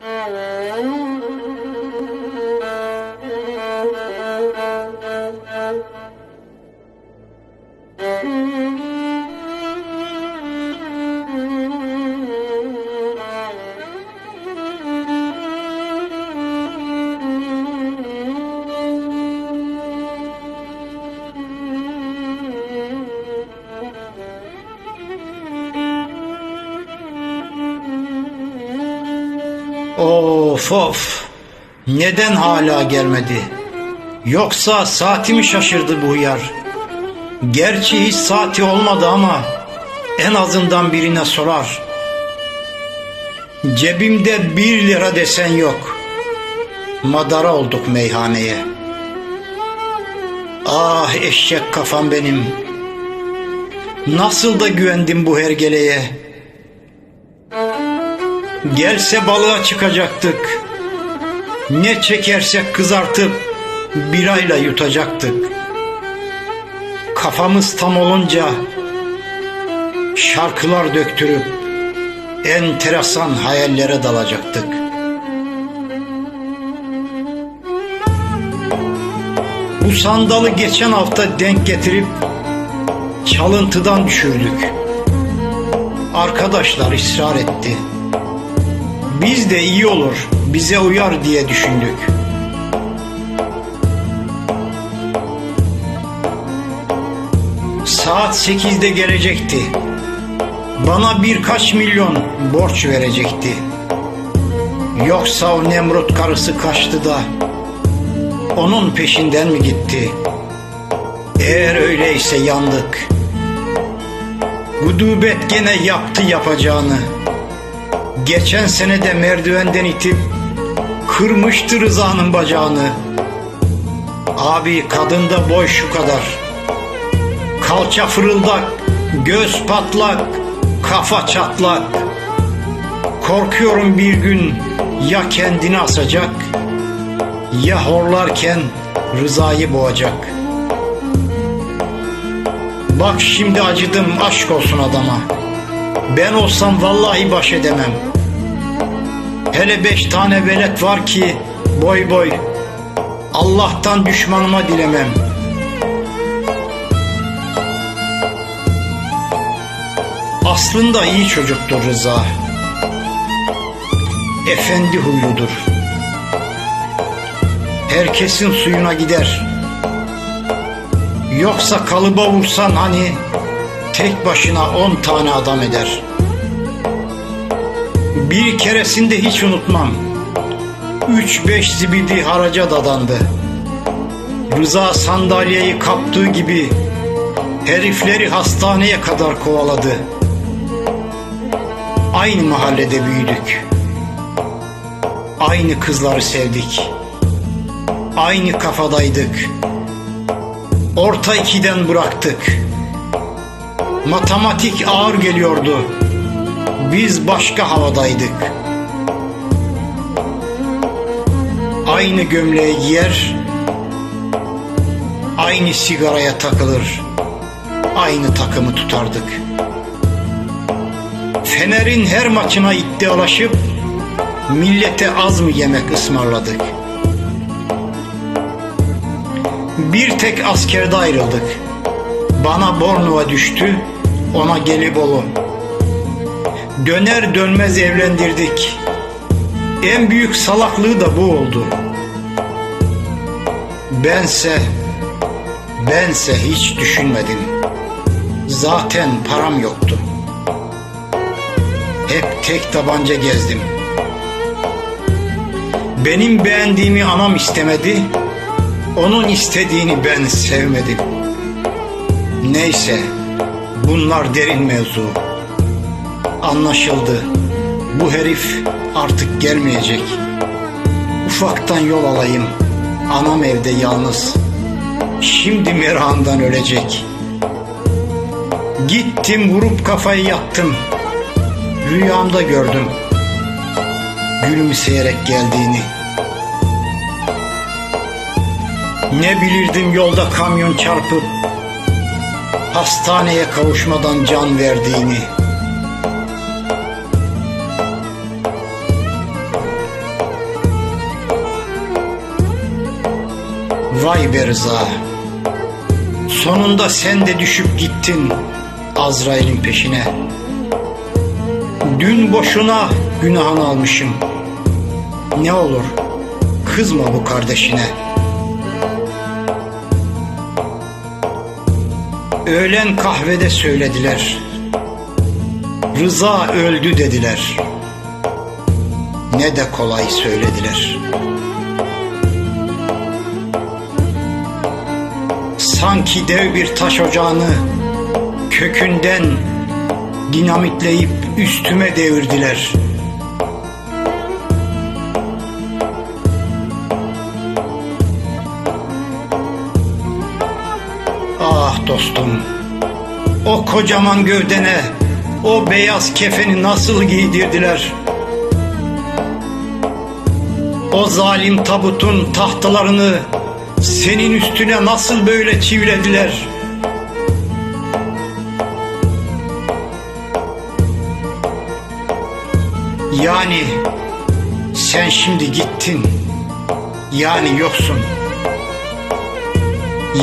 Hello. Of of. Neden hala gelmedi? Yoksa saati mi şaşırdı bu hıyar? Gerçi hiç saati olmadı ama en azından birine sorar. Cebimde bir lira desen yok. Madara olduk meyhaneye. Ah eşek kafam benim. Nasıl da güvendim bu hergeleye. Gelse balığa çıkacaktık. Ne çekersek kızartıp birayla yutacaktık. Kafamız tam olunca şarkılar döktürüp enteresan hayallere dalacaktık. Bu sandalı geçen hafta denk getirip çalıntıdan düşürdük. Arkadaşlar ısrar etti. Biz de iyi olur, bize uyar diye düşündük. Saat sekizde gelecekti. Bana birkaç milyon borç verecekti. Yoksa o Nemrut karısı kaçtı da onun peşinden mi gitti? Eğer öyleyse yandık. Gudubet gene yaptı yapacağını. Geçen sene de merdivenden itip kırmıştı Rıza'nın bacağını. Abi kadında boy şu kadar. Kalça fırıldak, göz patlak, kafa çatlak. Korkuyorum bir gün ya kendini asacak ya horlarken Rıza'yı boğacak. Bak şimdi acıdım aşk olsun adama. Ben olsam vallahi baş edemem. Hele beş tane velet var ki boy boy. Allah'tan düşmanıma dilemem. Aslında iyi çocuktur Rıza. Efendi huyludur. Herkesin suyuna gider. Yoksa kalıba vursan hani tek başına on tane adam eder. Bir keresinde hiç unutmam. Üç beş zibidi haraca dadandı. Rıza sandalyeyi kaptığı gibi herifleri hastaneye kadar kovaladı. Aynı mahallede büyüdük. Aynı kızları sevdik. Aynı kafadaydık. Orta ikiden bıraktık. Matematik ağır geliyordu. Biz başka havadaydık. Aynı gömleği giyer, aynı sigaraya takılır, aynı takımı tutardık. Fener'in her maçına iddialaşıp millete az mı yemek ısmarladık. Bir tek askerde ayrıldık. Bana Bornova düştü, ona Gelibolu. Döner dönmez evlendirdik. En büyük salaklığı da bu oldu. Bense, bense hiç düşünmedim. Zaten param yoktu. Hep tek tabanca gezdim. Benim beğendiğimi anam istemedi, onun istediğini ben sevmedim. Neyse, bunlar derin mevzu. Anlaşıldı. Bu herif artık gelmeyecek. Ufaktan yol alayım. Anam evde yalnız. Şimdi merakından ölecek. Gittim vurup kafayı yattım. Rüyamda gördüm. Gülümseyerek geldiğini. Ne bilirdim yolda kamyon çarpıp hastaneye kavuşmadan can verdiğini. Vay be Rıza. Sonunda sen de düşüp gittin Azrail'in peşine. Dün boşuna günahını almışım. Ne olur kızma bu kardeşine. Öğlen kahvede söylediler. Rıza öldü dediler. Ne de kolay söylediler. Sanki dev bir taş ocağını kökünden dinamitleyip üstüme devirdiler. Ah dostum, o kocaman gövdene o beyaz kefeni nasıl giydirdiler? O zalim tabutun tahtalarını senin üstüne nasıl böyle çivilediler? Yani sen şimdi gittin. Yani yoksun.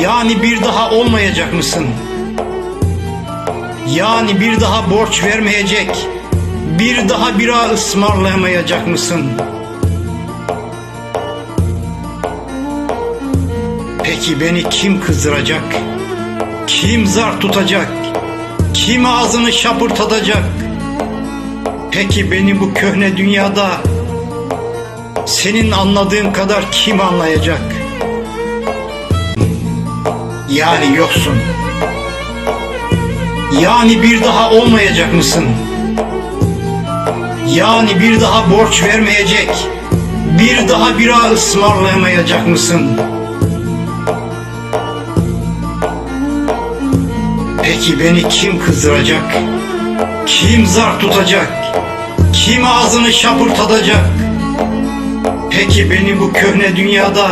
Yani bir daha olmayacak mısın? Yani bir daha borç vermeyecek, bir daha bira ısmarlayamayacak mısın? Peki beni kim kızdıracak? Kim zar tutacak? Kim ağzını şapırtatacak? Peki beni bu köhne dünyada senin anladığın kadar kim anlayacak? Yani yoksun. Yani bir daha olmayacak mısın? Yani bir daha borç vermeyecek, bir daha bira ısmarlayamayacak mısın? Peki beni kim kızdıracak? Kim zar tutacak? Kim ağzını şapırtatacak? Peki beni bu köhne dünyada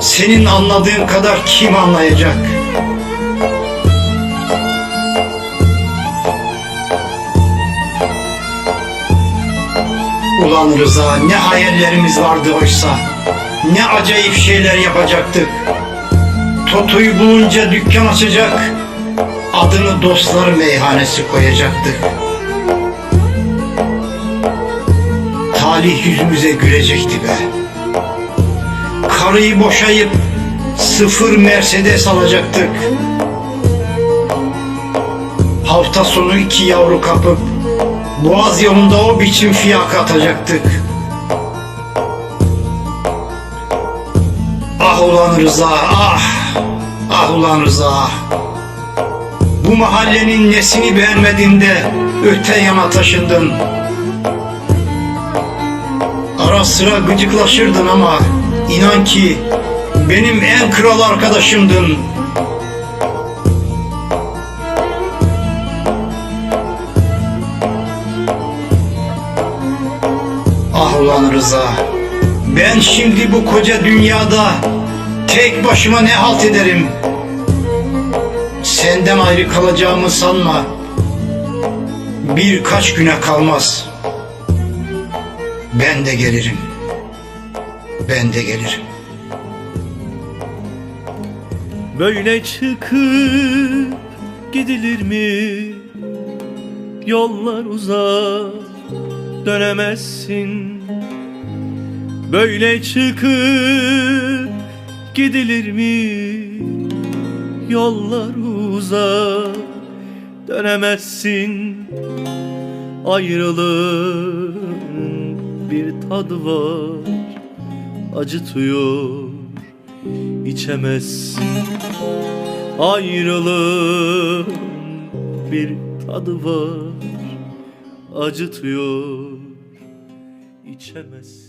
senin anladığın kadar kim anlayacak? Ulan Rıza ne hayallerimiz vardı oysa. Ne acayip şeyler yapacaktık. Toto'yu bulunca dükkan açacak. Adını dostlar meyhanesi koyacaktık. Talih yüzümüze gülecekti be. Karıyı boşayıp sıfır Mercedes alacaktık. Hafta sonu iki yavru kapıp Boğaz yolunda o biçim fiyaka atacaktık. Ah ulan Rıza ah! Ah ulan Rıza ah! Bu mahallenin nesini beğenmedin de öte yana taşındın. Ara sıra gıcıklaşırdın ama inan ki benim en kral arkadaşımdın. Ah ulan Rıza, ben şimdi bu koca dünyada tek başıma ne halt ederim? Senden ayrı kalacağımı sanma. Birkaç güne kalmaz. Ben de gelirim. Ben de gelirim. Böyle çıkıp gidilir mi? Yollar uzak dönemezsin Böyle çıkıp gidilir mi? Yollar uzak dönemezsin. Ayrılığın bir tadı var. Acıtıyor içemezsin. Ayrılığın bir tadı var. Acıtıyor içemezsin